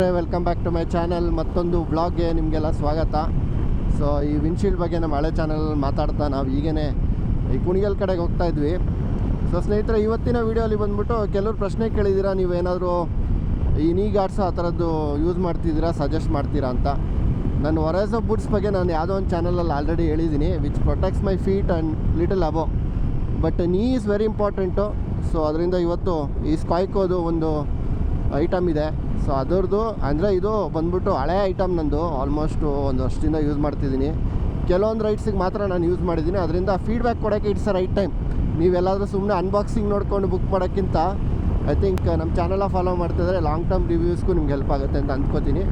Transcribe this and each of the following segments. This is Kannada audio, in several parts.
ಸ್ನೇಹಿತರೆ welcome back to my channel ಮತ್ತೊಂದು ಬ್ಲಾಗ್ಗೆ ನಿಮಗೆಲ್ಲ ಸ್ವಾಗತ. ಸೊ ಈ ವಿನ್ಶೀಲ್ಡ್ ಬಗ್ಗೆ ನಮ್ಮ ಹಳೆ ಚಾನಲಲ್ಲಿ ಮಾತಾಡ್ತಾ ನಾವು ಈಗೇ ಈ ಕುಣಿಗಲ್ ಕಡೆಗೆ ಹೋಗ್ತಾ ಇದ್ವಿ. ಸೊ ಸ್ನೇಹಿತರೆ, ಇವತ್ತಿನ ವೀಡಿಯೋಲಿ ಬಂದ್ಬಿಟ್ಟು ಕೆಲವರು ಪ್ರಶ್ನೆ ಕೇಳಿದ್ದೀರಾ ನೀವೇನಾದರೂ ಈ ನೀ ಗಾರ್ಡ್ಸ್ ಆ ಥರದ್ದು ಯೂಸ್ ಮಾಡ್ತಿದ್ದೀರಾ ಸಜೆಸ್ಟ್ ಮಾಡ್ತೀರಾ ಅಂತ. ನನ್ನ ವರೈಸ್ ಆಫ್ ಬುಡ್ಸ್ ಬಗ್ಗೆ ನಾನು ಯಾವುದೋ ಒಂದು ಚಾನಲಲ್ಲಿ ಆಲ್ರೆಡಿ ಹೇಳಿದ್ದೀನಿ which protects my feet and little above but knee is very important so ಅದರಿಂದ ಇವತ್ತು ಈ ಸ್ಕಾಯ್ಕೋದು ಒಂದು ಐಟಮ್ ಇದೆ. ಸೊ ಅದರದ್ದು ಅಂದರೆ ಇದು ಬಂದ್ಬಿಟ್ಟು ಹಳೆ ಐಟಮ್ ನಂದು. ಆಲ್ಮೋಸ್ಟು ಒಂದು ವರ್ಷದಿಂದ ಯೂಸ್ ಮಾಡ್ತಿದ್ದೀನಿ. ಕೆಲವೊಂದು ರೈಟ್ಸಿಗೆ ಮಾತ್ರ ನಾನು ಯೂಸ್ ಮಾಡಿದ್ದೀನಿ. ಅದರಿಂದ ಫೀಡ್ಬ್ಯಾಕ್ ಕೊಡೋಕ್ಕೆ ಇಟ್ಸ್ ಅ ರೈಟ್ ಟೈಮ್ ನೀವೆಲ್ಲಾದರೂ ಸುಮ್ಮನೆ ಅನ್ಬಾಕ್ಸಿಂಗ್ ನೋಡ್ಕೊಂಡು ಬುಕ್ ಮಾಡೋಕ್ಕಿಂತ ಐ ಥಿಂಕ್ ನಮ್ಮ ಚಾನಲ ಫಾಲೋ ಮಾಡ್ತಿದ್ರೆ ಲಾಂಗ್ ಟರ್ಮ್ ರಿವ್ಯೂಸ್ಗೂ ನಿಮ್ಗೆ ಹೆಲ್ಪ್ ಆಗುತ್ತೆ ಅಂತ ಅಂದ್ಕೋತೀನಿ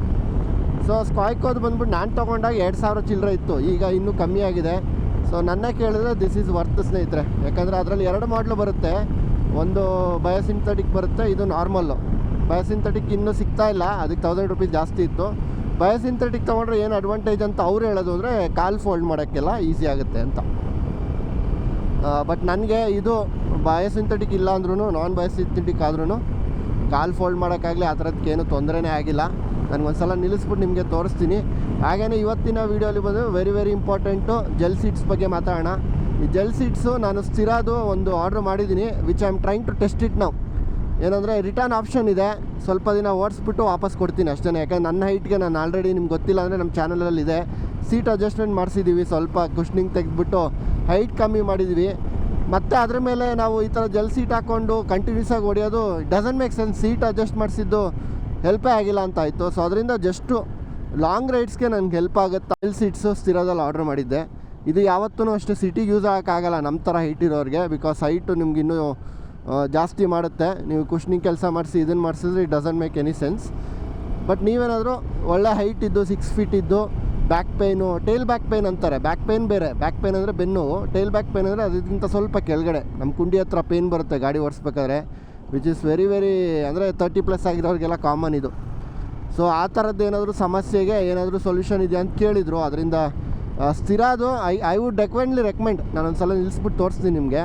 ಸೊ ಸ್ಕಾಯ್ಕೋದು ಬಂದ್ಬಿಟ್ಟು ನಾನು ತೊಗೊಂಡಾಗ ಎರಡು ಸಾವಿರ ಚಿಲ್ಲರೆ ಇತ್ತು. ಈಗ ಇನ್ನೂ ಕಮ್ಮಿ ಆಗಿದೆ. ಸೊ ನನ್ನ ಕೇಳಿದ್ರೆ ದಿಸ್ ಈಸ್ ವರ್ತ್ ಸ್ನೇಹಿತರೆ. ಯಾಕಂದರೆ ಅದರಲ್ಲಿ ಎರಡು ಮಾಡಲು ಬರುತ್ತೆ. ಒಂದು ಬಯೋಸಿಂಥೆಟಿಕ್ ಬರುತ್ತೆ, ಇದು ನಾರ್ಮಲ್ಲು ಬಯೋಸಿಂಥೆಟಿಕ್ ಇನ್ನೂ ಸಿಗ್ತಾ ಇಲ್ಲ. ಅದಕ್ಕೆ ತೌಸಂಡ್ ರುಪೀಸ್ ಜಾಸ್ತಿ ಇತ್ತು. ಬಯೋಸಿಂಥೆಟಿಕ್ ತೊಗೊಂಡ್ರೆ ಏನು ಅಡ್ವಾಂಟೇಜ್ ಅಂತ ಅವ್ರು ಹೇಳೋದು ಅಂದರೆ ಕಾಲ್ ಫೋಲ್ಡ್ ಮಾಡೋಕ್ಕೆಲ್ಲ ಈಸಿ ಆಗುತ್ತೆ ಅಂತ. ಬಟ್ ನನಗೆ ಇದು ಬಯೋಸಿಂಥೆಟಿಕ್ ಇಲ್ಲ ಅಂದ್ರೂ ನಾನ್ ಬಯೋಸಿಂಥೆಟಿಕ್ ಆದ್ರೂ ಕಾಲ್ ಫೋಲ್ಡ್ ಮಾಡೋಕ್ಕಾಗಲಿ ಆ ಥರದ್ದಕ್ಕೇನು ತೊಂದರೆನೇ ಆಗಿಲ್ಲ. ನನಗೊಂದ್ಸಲ ನಿಲ್ಲಿಸ್ಬಿಟ್ಟು ನಿಮಗೆ ತೋರಿಸ್ತೀನಿ. ಹಾಗೆಯೇ ಇವತ್ತಿನ ವೀಡಿಯೋಲಿ ಬಂದು very very important gel seats ಬಗ್ಗೆ ಮಾತಾಡೋಣ. ಈ ಜೆಲ್ ಸೀಟ್ಸು ನಾನು ಸ್ಥಿರದು ಒಂದು ಆರ್ಡ್ರ್ ಮಾಡಿದ್ದೀನಿ which I am trying to test it ನಾವು ಏನಂದರೆ ರಿಟರ್ನ್ ಆಪ್ಷನ್ ಇದೆ. ಸ್ವಲ್ಪ ದಿನ ಓಡಿಸ್ಬಿಟ್ಟು ವಾಪಸ್ ಕೊಡ್ತೀನಿ ಅಷ್ಟೇ ಯಾಕಂದ್ರೆ ನನ್ನ ಹೈಟ್ಗೆ ನಾನು ಆಲ್ರೆಡಿ ನಿಮ್ಗೆ ಗೊತ್ತಿಲ್ಲ ಅಂದರೆ ನಮ್ಮ ಚಾನಲಲ್ಲಿ ಇದೆ. ಸೀಟ್ ಅಡ್ಜಸ್ಟ್ಮೆಂಟ್ ಮಾಡಿಸಿದ್ದೀವಿ ಸ್ವಲ್ಪ ಕುಷ್ನಿಂಗ್ ತೆಗೆದ್ಬಿಟ್ಟು. ಹೈಟ್ ಕಮ್ಮಿ ಮಾಡಿದ್ವಿ. ಮತ್ತು ಅದ್ರ ಮೇಲೆ ನಾವು ಈ ಥರ ಜಲ್ ಸೀಟ್ ಹಾಕ್ಕೊಂಡು ಕಂಟಿನ್ಯೂಸ್ ಆಗಿ ಹೊಡೆಯೋದು doesn't make sense seat adjust ಮಾಡಿಸಿದ್ದು ಹೆಲ್ಪೇ ಆಗಿಲ್ಲ ಅಂತ ಆಯಿತು. ಸೊ ಅದರಿಂದ ಜಸ್ಟು ಲಾಂಗ್ ರೈಡ್ಸ್ಗೆ ನನಗೆ ಹೆಲ್ಪ್ ಆಗುತ್ತೆ? ಜೆಲ್ ಸೀಟ್ಸು ಸ್ಥಿರದಲ್ಲಿ ಆರ್ಡ್ರ್ ಮಾಡಿದ್ದೆ. ಇದು ಯಾವತ್ತೂ ಅಷ್ಟೇ ಸಿಟಿಗೆ ಯೂಸ್ ಆಗೋಕ್ಕಾಗಲ್ಲ. ನಮ್ಮ ಥರ ಹೈಟ್ ಇರೋರಿಗೆ. ಬಿಕಾಸ್ ಹೈಟು ನಿಮ್ಗೆ ಇನ್ನೂ ಜಾಸ್ತಿ ಮಾಡುತ್ತೆ. ನೀವು ಕುಷ್ನಿಂಗ್ ಕೆಲಸ ಮಾಡಿಸಿ ಇದನ್ನು ಮಾಡಿಸಿದ್ರೆ it doesn't make any sense but ನೀವೇನಾದರೂ ಒಳ್ಳೆ ಹೈಟ್ ಇದ್ದು ಸಿಕ್ಸ್ ಫೀಟ್ ಇದ್ದು back pain tail back pain ಅಂತಾರೆ. ಬ್ಯಾಕ್ ಪೇಯ್ನ್ ಬೇರೆ. ಬ್ಯಾಕ್ ಪೇಯ್ನ್ ಅಂದರೆ ಬೆನ್ನು ಟೇಲ್ ಬ್ಯಾಕ್ ಪೇನ್ ಅಂದರೆ ಅದಕ್ಕಿಂತ ಸ್ವಲ್ಪ ಕೆಳಗಡೆ. ನಮ್ಮ ಕುಂಡಿ ಹತ್ರ ಪೇಯ್ನ್ ಬರುತ್ತೆ ಗಾಡಿ ಓಡಿಸ್ಬೇಕಾದ್ರೆ. ವಿಚ್ ಇಸ್ ವೆರಿ ವೆರಿ ಅಂದರೆ ತರ್ಟಿ ಪ್ಲಸ್ ಆಗಿರೋರಿಗೆಲ್ಲ ಕಾಮನ್ ಇದು. ಸೊ ಆ ಥರದ್ದು ಏನಾದರೂ ಸಮಸ್ಯೆಗೆ ಏನಾದರೂ ಸೊಲ್ಯೂಷನ್ ಇದೆಯಾ ಅಂತ ಕೇಳಿದರು. ಅದರಿಂದ ಸ್ಥಿರ ಅದು. I I would frequently recommend ನಾನೊಂದು ಸಲ ನಿಲ್ಲಿಸ್ಬಿಟ್ಟು ತೋರಿಸ್ತೀನಿ ನಿಮಗೆ.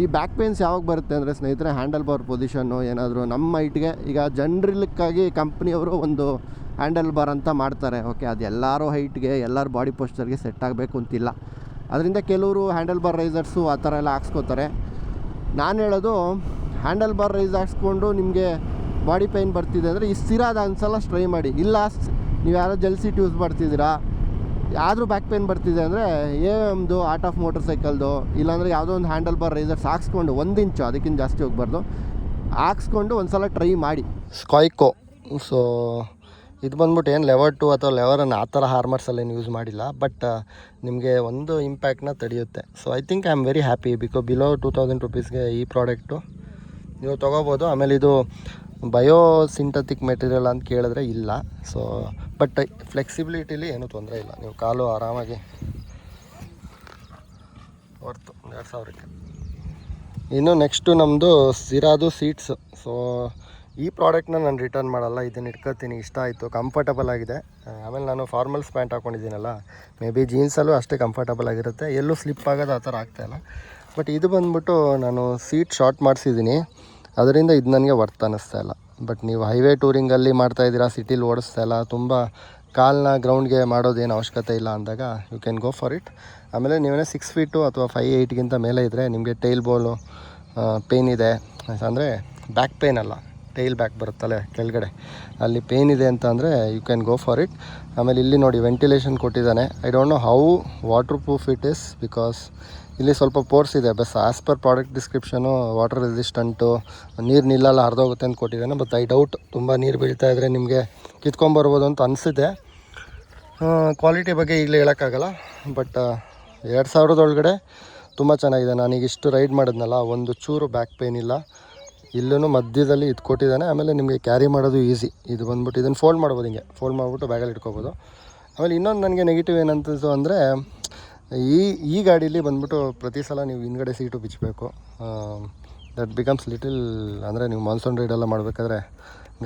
ಈ ಬ್ಯಾಕ್ ಪೇನ್ಸ್ ಯಾವಾಗ ಬರುತ್ತೆ ಅಂದರೆ ಸ್ನೇಹಿತರೆ ಹ್ಯಾಂಡಲ್ ಬಾರ್ ಪೊಸಿಷನ್ನು ಏನಾದರೂ ನಮ್ಮ ಹೈಟ್ಗೆ ಈಗ ಜನ್ರಿಲಿಕ್ಕಾಗಿ ಕಂಪ್ನಿಯವರು ಒಂದು ಹ್ಯಾಂಡಲ್ ಬಾರ್ ಅಂತ ಮಾಡ್ತಾರೆ. ಓಕೆ ಅದು ಎಲ್ಲರೂ ಹೈಟ್ಗೆ ಎಲ್ಲರ ಬಾಡಿ ಪೋಸ್ಚರ್ಗೆ ಸೆಟ್ ಆಗಬೇಕು ಅಂತಿಲ್ಲ. ಅದರಿಂದ ಕೆಲವರು ಹ್ಯಾಂಡಲ್ ಬಾರ್ ರೈಸರ್ಸು ಆ ಥರ ಎಲ್ಲ ಹಾಕ್ಸ್ಕೋತಾರೆ. ನಾನು ಹೇಳೋದು ಹ್ಯಾಂಡಲ್ ಬಾರ್ ರೈಸ್ ಹಾಕ್ಸ್ಕೊಂಡು ನಿಮಗೆ ಬಾಡಿ ಪೈನ್ ಬರ್ತಿದೆ ಅಂದರೆ ಈ ಸ್ಥಿರ ಅದು ಅನ್ಸಲ್ಲ ಟ್ರೈ ಮಾಡಿ. ಇಲ್ಲ, ನೀವು ಯಾರೋ ಜೆಲ್ ಸೀಟ್ ಯೂಸ್ ಮಾಡ್ತಿದ್ದೀರಾ ಆದರೂ ಬ್ಯಾಕ್ ಪೇನ್ ಬರ್ತಿದೆ ಅಂದರೆ ಎ ಎಮ್ದು ಆರ್ಟ್ ಆಫ್ ಮೋಟರ್ ಸೈಕಲ್ದು ಇಲ್ಲಾಂದರೆ ಯಾವುದೋ ಒಂದು ಹ್ಯಾಂಡಲ್ ಬಾರ್ ರೈಸರ್ಸ್ ಹಾಕ್ಸ್ಕೊಂಡು ಒಂದು ಇಂಚು ಅದಕ್ಕಿಂತ ಜಾಸ್ತಿ ಹೋಗ್ಬಾರ್ದು. ಹಾಕ್ಸ್ಕೊಂಡು ಒಂದು ಸಲ ಟ್ರೈ ಮಾಡಿ. ಸ್ಕಾಯ್ಕೋ ಸೊ ಇದು ಬಂದ್ಬಿಟ್ಟು ಏನು ಲೆವರ್ ಟು ಅಥವಾ ಲೆವರನ್ನು ಆ ಥರ ಹಾರ್ಮರ್ಸಲ್ಲಿ ಏನು ಯೂಸ್ ಮಾಡಿಲ್ಲ ಬಟ್ ನಿಮಗೆ ಒಂದು ಇಂಪ್ಯಾಕ್ಟ್ನ ತಡೆಯುತ್ತೆ. So I think I am very happy because below two thousand ರುಪೀಸ್ಗೆ ಈ ಪ್ರಾಡಕ್ಟು ನೀವು ತೊಗೋಬೋದು. ಆಮೇಲೆ ಇದು ಬಯೋ ಸಿಂಥೆಟಿಕ್ ಮೆಟೀರಿಯಲ್ ಅಂತ ಕೇಳಿದ್ರೆ ಇಲ್ಲ. ಸೊ ಬಟ್ ಫ್ಲೆಕ್ಸಿಬಿಲಿಟಿಲಿ ಏನೂ ತೊಂದರೆ ಇಲ್ಲ. ನೀವು ಕಾಲು ಆರಾಮಾಗಿ ಹೊರ್ತು. ಎರಡು ಸಾವಿರಕ್ಕೆ. ಇನ್ನು ನೆಕ್ಸ್ಟು ನಮ್ಮದು ಸಿರಾದು ಸೀಟ್ಸ್ ಸೊ ಈ ಪ್ರಾಡಕ್ಟ್ನ ನಾನು ರಿಟರ್ನ್ ಮಾಡಲ್ಲ. ಇದನ್ನು ಇಟ್ಕೊತೀನಿ. ಇಷ್ಟ ಆಯಿತು. ಕಂಫರ್ಟಬಲ್ ಆಗಿದೆ. ಆಮೇಲೆ ನಾನು ಫಾರ್ಮಲ್ಸ್ ಪ್ಯಾಂಟ್ ಹಾಕ್ಕೊಂಡಿದ್ದೀನಲ್ಲ ಮೇ ಬಿ ಜೀನ್ಸಲ್ಲೂ ಅಷ್ಟೇ ಕಂಫರ್ಟಬಲ್ ಆಗಿರುತ್ತೆ. ಎಲ್ಲೂ ಸ್ಲಿಪ್ ಆಗೋದು ಆ ಥರ ಆಗ್ತಾಯಿಲ್ಲ ಬಟ್ ಇದು ಬಂದ್ಬಿಟ್ಟು ನಾನು ಸೀಟ್ ಶಾರ್ಟ್ ಮಾಡಿಸಿದ್ದೀನಿ. ಅದರಿಂದ ಇದು ನನಗೆ ವರ್ತ್ ಅನ್ನಿಸ್ತಾ ಇಲ್ಲ. ಬಟ್ ನೀವು ಹೈವೇ ಟೂರಿಂಗಲ್ಲಿ ಮಾಡ್ತಾ ಇದ್ದೀರಾ ಸಿಟಿಲಿ ಓಡಿಸ್ತಾ ಇಲ್ಲ, ತುಂಬ ಕಾಲನ್ನ ಗ್ರೌಂಡ್ಗೆ ಮಾಡೋದೇನು ಅವಶ್ಯಕತೆ ಇಲ್ಲ ಅಂದಾಗ you can go for it ಆಮೇಲೆ ನೀವೇನೇ ಸಿಕ್ಸ್ ಫೀಟು ಅಥವಾ ಫೈ ಏಯ್ಟ್ಗಿಂತ ಮೇಲೆ ಇದ್ದರೆ ನಿಮಗೆ ಟೈಲ್ ಬೋಲು ಪೇನ್ ಇದೆ. ಅಂದರೆ ಬ್ಯಾಕ್ ಪೇನ್ ಅಲ್ಲ ಟೈಲ್ ಬ್ಯಾಕ್ ಬರುತ್ತಲ್ಲ ಕೆಳಗಡೆ. ಅಲ್ಲಿ ಪೇನ್ ಇದೆ ಅಂತ ಅಂದರೆ you can go for it ಆಮೇಲೆ ಇಲ್ಲಿ ನೋಡಿ ವೆಂಟಿಲೇಷನ್ ಕೊಟ್ಟಿದ್ದಾನೆ. I don't know how waterproof it is because ಇಲ್ಲಿ ಸ್ವಲ್ಪ ಪೋರ್ಸ್ ಇದೆ. But as per product description water resistant ನೀರು ನಿಲ್ಲಲ್ಲ, ಹರಿದೋಗುತ್ತೆ ಅಂತ ಕೊಟ್ಟಿದ್ದಾನೆ. ಬಟ್ ಐ ಡೌಟ್ ತುಂಬ ನೀರು ಬೀಳ್ತಾ ಇದ್ದರೆ ನಿಮಗೆ ಕಿತ್ಕೊಂಬರ್ಬೋದು ಅಂತ ಅನಿಸಿದೆ ಕ್ವಾಲಿಟಿ ಬಗ್ಗೆ ಈಗಲೇ ಹೇಳೋಕ್ಕಾಗಲ್ಲ. ಬಟ್ ಎರಡು ಸಾವಿರದ ಒಳಗಡೆ ತುಂಬ ಚೆನ್ನಾಗಿದೆ. ನಾನೀಗ ಇಷ್ಟು ರೈಡ್ ಮಾಡಿದ್ನಲ್ಲ, ಒಂದು ಚೂರು ಬ್ಯಾಕ್ ಪೇನ್ ಇಲ್ಲ. ಇಲ್ಲೂ ಮಧ್ಯದಲ್ಲಿ ಇದು ಕೊಟ್ಟಿದ್ದಾನೆ. ಆಮೇಲೆ ನಿಮಗೆ ಕ್ಯಾರಿ ಮಾಡೋದು ಈಸಿ ಇದು ಬಂದ್ಬಿಟ್ಟು ಇದನ್ನು ಫೋಲ್ಡ್ ಮಾಡ್ಬೋದು ಹಿಂಗೆ. ಫೋಲ್ಡ್ ಮಾಡಿಬಿಟ್ಟು ಬ್ಯಾಗಲ್ಲಿ ಇಟ್ಕೋಬೋದು. ಆಮೇಲೆ ಇನ್ನೊಂದು ನನಗೆ ನೆಗೆಟಿವ್ ಏನಂತಿಸು ಅಂದರೆ ಈ ಈ ಗಾಡೀಲಿ ಬಂದ್ಬಿಟ್ಟು ಪ್ರತಿ ಸಲ ನೀವು ಹಿಂದ್ಗಡೆ ಸೀಟು ಬಿಚ್ಚಬೇಕು ದಟ್ ಬಿಕಮ್ಸ್ ಲಿಟಿಲ್ ಅಂದರೆ ನೀವು ಮಾನ್ಸೂನ್ ರೈಡೆಲ್ಲ ಮಾಡಬೇಕಾದ್ರೆ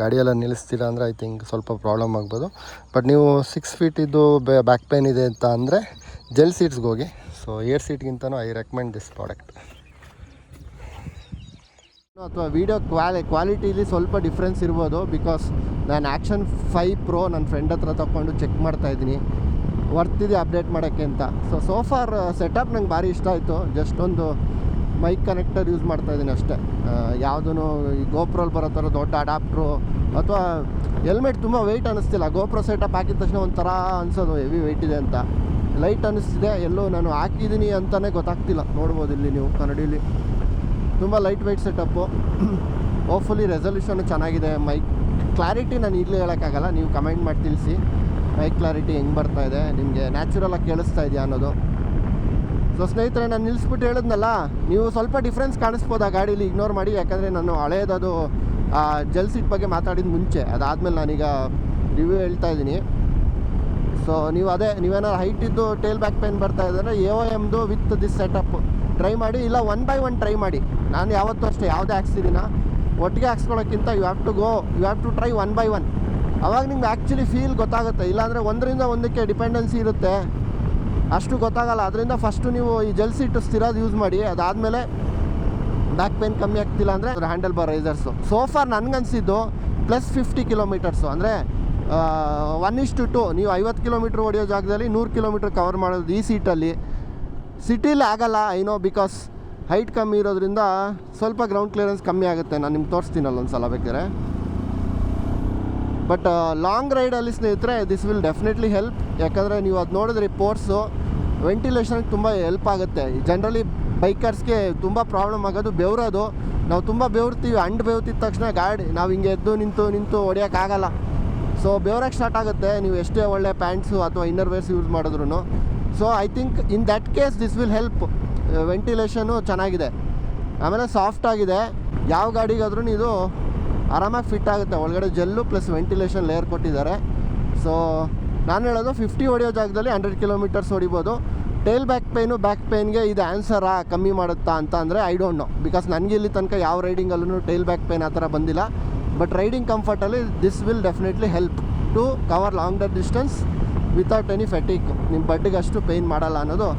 ಗಾಡಿಯೆಲ್ಲ ನಿಲ್ಲಿಸ್ತೀರಾ ಅಂದರೆ ಐ ಥಿಂಕ್ ಸ್ವಲ್ಪ ಪ್ರಾಬ್ಲಮ್ ಆಗ್ಬೋದು. ಬಟ್ ನೀವು ಸಿಕ್ಸ್ ಫೀಟ್ ಇದ್ದು ಬ್ಯಾಕ್ ಪೇನ್ ಇದೆ ಅಂತ ಅಂದರೆ ಜೆಲ್ ಸೀಟ್ಸ್ಗೆ ಹೋಗಿ ಸೊ ಏರ್ ಸೀಟ್ಗಿಂತನೂ ಐ ರೆಕಮೆಂಡ್ ದಿಸ್ ಪ್ರಾಡಕ್ಟ್ ಅಥವಾ ವೀಡಿಯೋ ಕ್ವಾಲಿ ಕ್ವಾಲಿಟಿಲಿ ಸ್ವಲ್ಪ ಡಿಫ್ರೆನ್ಸ್ ಇರ್ಬೋದು ಬಿಕಾಸ್ ನಾನು ಆ್ಯಕ್ಷನ್ ಫೈವ್ ಪ್ರೋ ನನ್ನ ಫ್ರೆಂಡ್ ಹತ್ರ ತಗೊಂಡು ಚೆಕ್ ಮಾಡ್ತಾ ಇದ್ದೀನಿ. ವರ್ತಿದೆ ಅಪ್ಡೇಟ್ ಮಾಡೋಕ್ಕೆ ಅಂತ. ಸೊ ಸೋಫಾರ್ ಸೆಟಪ್ ನಂಗೆ ಭಾರಿ ಇಷ್ಟ ಆಯಿತು. ಜಸ್ಟ್ ಒಂದು ಮೈಕ್ ಕನೆಕ್ಟರ್ ಯೂಸ್ ಮಾಡ್ತಾ ಇದ್ದೀನಿ ಅಷ್ಟೇ. ಯಾವುದೂ ಈ ಗೋಪ್ರೋಲ್ ಬರೋ ಥರ ದೊಡ್ಡ ಅಡಾಪ್ಟ್ರು ಅಥವಾ ಹೆಲ್ಮೆಟ್ ತುಂಬ ವೆಯ್ಟ್ ಅನ್ನಿಸ್ತಿಲ್ಲ. ಗೋಪ್ರೋ ಸೆಟಪ್ ಹಾಕಿದ ತಕ್ಷಣ ಒಂಥರ ಅನ್ಸೋದು ಹೆವಿ ವೆಯ್ಟ್ ಇದೆ ಅಂತ. ಲೈಟ್ ಅನ್ನಿಸ್ತಿದೆ, ಎಲ್ಲೋ ನಾನು ಹಾಕಿದ್ದೀನಿ ಅಂತಲೇ ಗೊತ್ತಾಗ್ತಿಲ್ಲ. ನೋಡ್ಬೋದು ಇಲ್ಲಿ ನೀವು ಕನ್ನಡಿಲಿ. ತುಂಬ light weight setup hopefully resolution ಚೆನ್ನಾಗಿದೆ. ಮೈಕ್ ಕ್ಲಾರಿಟಿ ನಾನು ಇಲ್ಲೇ ಹೇಳೋಕ್ಕಾಗಲ್ಲ. ನೀವು ಕಮೆಂಟ್ ಮಾಡಿ ತಿಳಿಸಿ. ಮೈಕ್ ಕ್ಲಾರಿಟಿ ಹೆಂಗೆ ಬರ್ತಾ ಇದೆ, ನಿಮಗೆ ನ್ಯಾಚುರಲಾಗಿ ಕೇಳಿಸ್ತಾ ಇದೆಯಾ ಅನ್ನೋದು. ಸೊ ಸ್ನೇಹಿತರೆ, ನಾನು ನಿಲ್ಲಿಸ್ಬಿಟ್ಟು ಹೇಳಿದ್ನಲ್ಲ, ನೀವು ಸ್ವಲ್ಪ ಡಿಫ್ರೆನ್ಸ್ ಕಾಣಿಸ್ಬೋದು ಆ ಗಾಡೀಲಿ? ಇಗ್ನೋರ್ ಮಾಡಿ, ಯಾಕಂದರೆ ನಾನು ಹಳೇದದು ಜೆಲ್ ಸೀಟ್ ಬಗ್ಗೆ ಮಾತಾಡಿದ ಮುಂಚೆ. ಅದಾದಮೇಲೆ ನಾನೀಗ ರಿವ್ಯೂ ಹೇಳ್ತಾ ಇದ್ದೀನಿ. ಸೊ ನೀವು ಅದೇ, ನೀವೇನಾದ್ರು ಹೈಟ್ ಇದ್ದು ಟೇಲ್ ಬ್ಯಾಕ್ ಪೇನ್ ಬರ್ತಾ ಇದ್ದಾರೆ ಎ ಓ ಎಮ್ದು ವಿತ್ ದಿಸ್ ಸೆಟಪ್ ಟ್ರೈ ಮಾಡಿ, ಇಲ್ಲ ಒನ್ ಬೈ ಒನ್ ಟ್ರೈ ಮಾಡಿ. ನಾನು ಯಾವತ್ತೂ ಅಷ್ಟೇ, ಯಾವುದೇ ಹಾಕ್ಸಿದ್ದೀನ ಒಟ್ಟಿಗೆ ಹಾಕ್ಸ್ಕೊಳ್ಳೋಕ್ಕಿಂತ you have to go you have to try one by one ಅವಾಗ ನಿಮ್ಗೆ ಆ್ಯಕ್ಚುಲಿ ಫೀಲ್ ಗೊತ್ತಾಗುತ್ತೆ. ಇಲ್ಲಾಂದರೆ ಒಂದರಿಂದ ಒಂದಕ್ಕೆ ಡಿಪೆಂಡೆನ್ಸಿ ಇರುತ್ತೆ. ಅಷ್ಟು ಗೊತ್ತಾಗಲ್ಲ. ಅದರಿಂದ ಫಸ್ಟು ನೀವು ಈ ಜೆಲ್ ಇಟ್ಟು ಸ್ಥಿರದು ಯೂಸ್ ಮಾಡಿ. ಅದಾದಮೇಲೆ ಬ್ಯಾಕ್ ಪೇನ್ ಕಮ್ಮಿ ಆಗ್ತಿಲ್ಲ ಅಂದರೆ handle bar risers so far ನನಗನ್ಸಿದ್ದು plus fifty kilometres ಅಂದರೆ ಒನ್ ಇಷ್ಟು ಟು ನೀವು ಐವತ್ತು ಕಿಲೋಮೀಟ್ರ್ ಹೊಡೆಯೋ ಜಾಗದಲ್ಲಿ ನೂರು ಕಿಲೋಮೀಟ್ರ್ ಕವರ್ ಮಾಡೋದು ಈ ಸೀಟಲ್ಲಿ ಸಿಟೀಲಿ ಆಗಲ್ಲ ಐನೋ ಬಿಕಾಸ್ ಹೈಟ್ ಕಮ್ಮಿ ಇರೋದ್ರಿಂದ ಸ್ವಲ್ಪ ಗ್ರೌಂಡ್ ಕ್ಲಿಯರೆನ್ಸ್ ಕಮ್ಮಿ ಆಗುತ್ತೆ. ನಾನು ನಿಮ್ಗೆ ತೋರಿಸ್ತೀನಲ್ಲ ಒಂದು ಸಲ ಬೇಕಾದ್ರೆ. ಬಟ್ ಲಾಂಗ್ ರೈಡಲ್ಲಿ ಸ್ನೇಹಿತರೆ ದಿಸ್ ವಿಲ್ ಡೆಫಿನೆಟ್ಲಿ ಹೆಲ್ಪ್ ಯಾಕಂದರೆ ನೀವು ಅದು ನೋಡಿದ್ರೆ ಪೋರ್ಸು ವೆಂಟಿಲೇಷನ್ಗೆ ತುಂಬ ಹೆಲ್ಪ್ ಆಗುತ್ತೆ. ಜನರಲಿ ಬೈಕರ್ಸ್ಗೆ ತುಂಬ ಪ್ರಾಬ್ಲಮ್ ಆಗೋದು ಬೆವರೋದು. ನಾವು ತುಂಬ ಬೆವರ್ತೀವಿ, ಅಂಡ್ ಬೆವರ್ತಿದ ತಕ್ಷಣ ಗಾಡಿ, ನಾವು ಹಿಂಗೆ ಎದ್ದು ನಿಂತು ನಿಂತು ಹೊಡಿಯೋಕ್ಕಾಗಲ್ಲ ಸೊ ಬೆವರಕ್ಕೆ ಸ್ಟಾರ್ಟ್ ಆಗುತ್ತೆ. ನೀವು ಎಷ್ಟೇ ಒಳ್ಳೆ ಪ್ಯಾಂಟ್ಸು ಅಥವಾ ಇನ್ನರ್ ವೇರ್ಸ್ ಯೂಸ್ ಮಾಡಿದ್ರು so I think in that case this will help ventilation ಚೆನ್ನಾಗಿದೆ. ಆಮೇಲೆ ಸಾಫ್ಟ್ ಆಗಿದೆ. ಯಾವ ಗಾಡಿಗಾದ್ರೂ ಇದು ಆರಾಮಾಗಿ ಫಿಟ್ ಆಗುತ್ತೆ. ಒಳಗಡೆ ಜೆಲ್ಲು ಪ್ಲಸ್ ವೆಂಟಿಲೇಷನ್ ಲೇಯರ್ ಕೊಟ್ಟಿದ್ದಾರೆ. ಸೊ ನಾನು ಹೇಳೋದು ಫಿಫ್ಟಿ ಹೊಡೆಯೋ ಜಾಗದಲ್ಲಿ ಹಂಡ್ರೆಡ್ ಕಿಲೋಮೀಟರ್ಸ್ ಹೊಡಿಬೋದು. ಟೇಲ್ ಬ್ಯಾಕ್ ಪೇನು ಬ್ಯಾಕ್ ಪೇನ್ಗೆ ಇದು ಆನ್ಸರಾ ಕಮ್ಮಿ ಮಾಡುತ್ತಾ ಅಂತ ಅಂದರೆ ಐ ಡೋಂಟ್ ನೋ ಬಿಕಾಸ್ ನನಗೆ ಇಲ್ಲಿ ತನಕ ಯಾವ ರೈಡಿಂಗಲ್ಲೂ ಟೇಲ್ ಬ್ಯಾಕ್ ಪೇನ್ ಆ ಥರ ಬಂದಿಲ್ಲ. But riding ಕಂಫರ್ಟಲ್ಲಿ this will definitely help to cover long ಡರ್ distance without any fatigue ನಿಮ್ಮ ಬಡ್ಡಿಗೆ ಅಷ್ಟು ಪೇಯ್ನ್ ಮಾಡಲ್ಲ ಅನ್ನೋದು.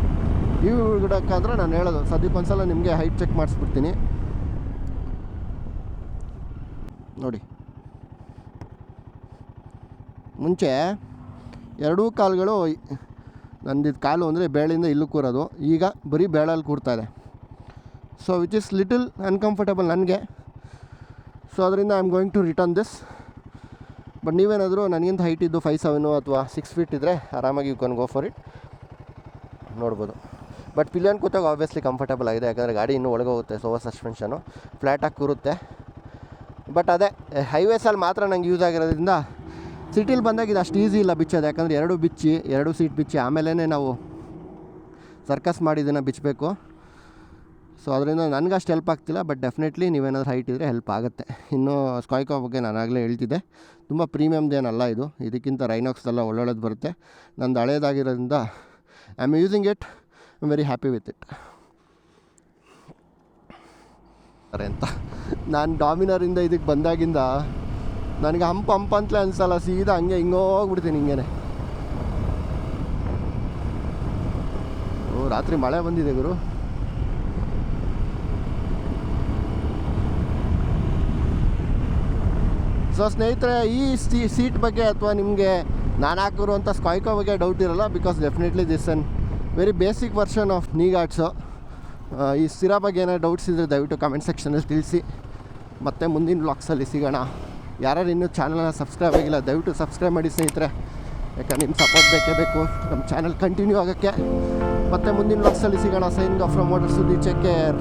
ಇವು ಹುಡುಗಕ್ಕಾದ್ರೆ ನಾನು ಹೇಳೋದು. ಸದ್ಯಕ್ಕೊಂದ್ಸಲ ನಿಮಗೆ ಹೈಟ್ ಚೆಕ್ ಮಾಡಿಸ್ಬಿಡ್ತೀನಿ. ನೋಡಿ. ಮುಂಚೆ ಎರಡೂ ಕಾಲುಗಳು ನಂದಿದ್ದು ಕಾಲು ಅಂದರೆ ಬೇಳಿಂದ ಇಲ್ಲೂ ಕೂರೋದು. ಈಗ ಬರೀ ಬೇಳಲ್ಲಿ ಕೂರ್ತಾ ಇದೆ. So which is little uncomfortable ನನಗೆ. ಸೊ ಅದರಿಂದ I am going to return this but ನೀವೇನಾದರೂ ನನಗಿಂತ ಹೈಟ್ ಇದ್ದು ಫೈವ್ ಸೆವೆನು ಅಥವಾ ಸಿಕ್ಸ್ ಫೀಟ್ ಇದ್ದರೆ ಆರಾಮಾಗಿ you can go for it ನೋಡ್ಬೋದು. ಬಟ್ ಪಿಲಿಯನ್ ಕೂತಾಗ ಆಬ್ವಿಯಸ್ಲಿ ಕಂಫರ್ಟಬಲ್ ಆಗಿದೆ. ಯಾಕಂದರೆ ಗಾಡಿ ಇನ್ನೂ ಒಳಗೆ ಹೋಗುತ್ತೆ ಸೋವರ್ ಸಸ್ಪೆನ್ಷನು ಫ್ಲ್ಯಾಟಾಗಿ ಕೂರುತ್ತೆ. ಬಟ್ ಅದೇ ಹೈವೇಸಲ್ಲಿ ಮಾತ್ರ ನಂಗೆ ಯೂಸ್ ಆಗಿರೋದ್ರಿಂದ ಸಿಟಿಲಿ ಬಂದಾಗ ಇದು ಅಷ್ಟು ಈಸಿ ಇಲ್ಲ ಬಿಚ್ಚೋದು. ಯಾಕಂದರೆ ಎರಡು ಬಿಚ್ಚಿ, ಎರಡು ಸೀಟ್ ಬಿಚ್ಚಿ ಆಮೇಲೇ ನಾವು ಸರ್ಕಸ್ ಮಾಡಿ ಇದನ್ನು ಬಿಚ್ಚಬೇಕು. ಸೊ ಅದರಿಂದ ನನಗೆ ಅಷ್ಟು ಹೆಲ್ಪ್ ಆಗ್ತಿಲ್ಲ ಬಟ್ ಡೆಫಿನೆಟ್ಲಿ ನೀವೇನಾದರೂ ಹೈಟ್ ಇದ್ದರೆ ಹೆಲ್ಪ್ ಆಗುತ್ತೆ. ಇನ್ನು ಸ್ಕಾಯ್ಕೋ ಬಗ್ಗೆ ನಾನು ಆಗಲೇ ಹೇಳ್ತಿದ್ದೆ. ತುಂಬ ಪ್ರೀಮಿಯಮ್ದೇನಲ್ಲ ಇದು. ಇದಕ್ಕಿಂತ ರೈನಾಕ್ಸ್ದೆಲ್ಲ ಒಳ್ಳೊಳ್ಳೇದು ಬರುತ್ತೆ. ನಂದು ಹಳೇದಾಗಿರೋದ್ರಿಂದ I am using it I very happy with it ಅಂತ. ನಾನು ಡಾಮಿನರಿಂದ ಇದಕ್ಕೆ ಬಂದಾಗಿಂದ ನನಗೆ ಹಂಪ್ ಹಂಪ್ ಅಂತಲೇ ಅನ್ಸಲ್ಲ, ಸೀದಾ ಹಂಗೆ ಹಿಂಗೋಗ್ಬಿಡ್ತೀನಿ ಹಿಂಗೇನೆ. ಓ, ರಾತ್ರಿ ಮಳೆ ಬಂದಿದೆ ಗುರು. ಸೊ ಸ್ನೇಹಿತರೆ, ಈ ಸೀ, ಸೀಟ್ ಬಗ್ಗೆ ಅಥವಾ ನಿಮಗೆ ನಾನು ಹಾಕಿರುವಂಥ ಸ್ಕಾಯ್ಕೋ ಬಗ್ಗೆ ಡೌಟ್ ಇರಲ್ಲ because definitely this one very basic version of knee guards ಈ ಸ್ಥಿರ ಬಗ್ಗೆ ಏನಾದ್ರು ಡೌಟ್ಸ್ ಇದ್ದರೆ ದಯವಿಟ್ಟು ಕಮೆಂಟ್ ಸೆಕ್ಷನಲ್ಲಿ ತಿಳಿಸಿ. ಮತ್ತೆ ಮುಂದಿನ ಬ್ಲಾಗ್ಸಲ್ಲಿ ಸಿಗೋಣ. ಯಾರ್ಯಾರು ಇನ್ನೂ ಚಾನಲ್ನ ಸಬ್ಸ್ಕ್ರೈಬ್ ಆಗಿಲ್ಲ, ದಯವಿಟ್ಟು ಸಬ್ಸ್ಕ್ರೈಬ್ ಮಾಡಿ ಸ್ನೇಹಿತರೆ. ಯಾಕಂದ್ರೆ ನಿಮ್ಮ ಸಪೋರ್ಟ್ ಬೇಕೇ ಬೇಕು. ನಮ್ಮ ಚಾನಲ್ ಕಂಟಿನ್ಯೂ ಆಗೋಕ್ಕೆ ಮತ್ತೆ ಮುಂದಿನ ಬ್ಲಾಗ್ಸಲ್ಲಿ ಸಿಗೋಣ. Sign off from water Suddi take care